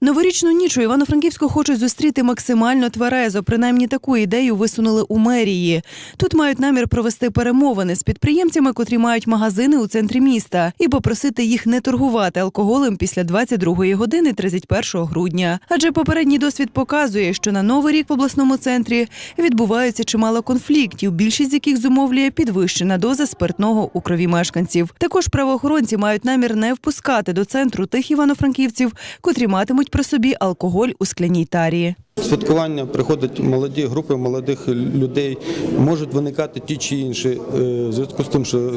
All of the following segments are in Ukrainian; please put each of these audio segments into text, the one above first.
Новорічну ніч у Івано-Франківську хочуть зустріти максимально тверезо. Принаймні таку ідею висунули у мерії. Тут мають намір провести перемовини з підприємцями, котрі мають магазини у центрі міста, і попросити їх не торгувати алкоголем після 22-ї години 31 грудня. Адже попередній досвід показує, що на новий рік в обласному центрі відбуваються чимало конфліктів, більшість з яких зумовлює підвищена доза спиртного у крові мешканців. Також правоохоронці мають намір не впускати до центру тих івано-франківців, котрі матимуть при собі алкоголь у скляній тарі. Святкування приходять молоді групи молодих людей. Можуть виникати ті чи інші е, в зв'язку з тим, що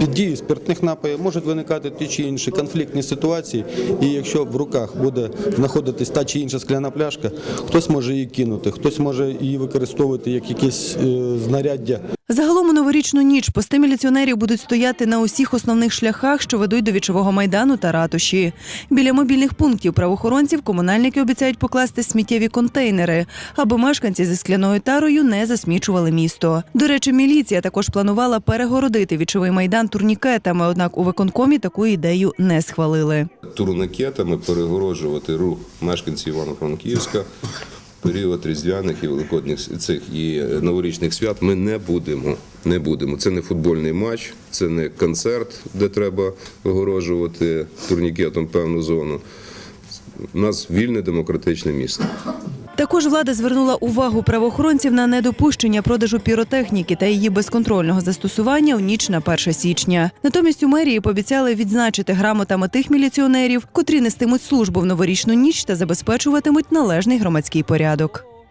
під, дією спиртних напоїв можуть виникати ті чи інші конфліктні ситуації. І якщо в руках буде знаходитись та чи інша скляна пляшка, хтось може її кинути, хтось може її використовувати як якесь е, знаряддя. Загалом у новорічну ніч пости міліціонерів будуть стояти на усіх основних шляхах, що ведуть до вічового майдану та ратуші. Біля мобільних пунктів правоохоронців комунальники обіцяють покласти сміттєві контейнери, аби мешканці зі скляною тарою не засмічували місто. До речі, міліція також планувала перегородити вічовий майдан турнікетами, однак у виконкомі таку ідею не схвалили. турникетами перегороджувати рух мешканців Івано-Франківська. Період різдвяних і великодних с- цих і новорічних свят ми не будемо. Не будемо. Це не футбольний матч, це не концерт, де треба вигороджувати турнікетом певну зону. У нас вільне демократичне місто. Також влада звернула увагу правоохоронців на недопущення продажу піротехніки та її безконтрольного застосування у ніч на 1 січня. Натомість у мерії пообіцяли відзначити грамотами тих міліціонерів, котрі нестимуть службу в новорічну ніч та забезпечуватимуть належний громадський порядок.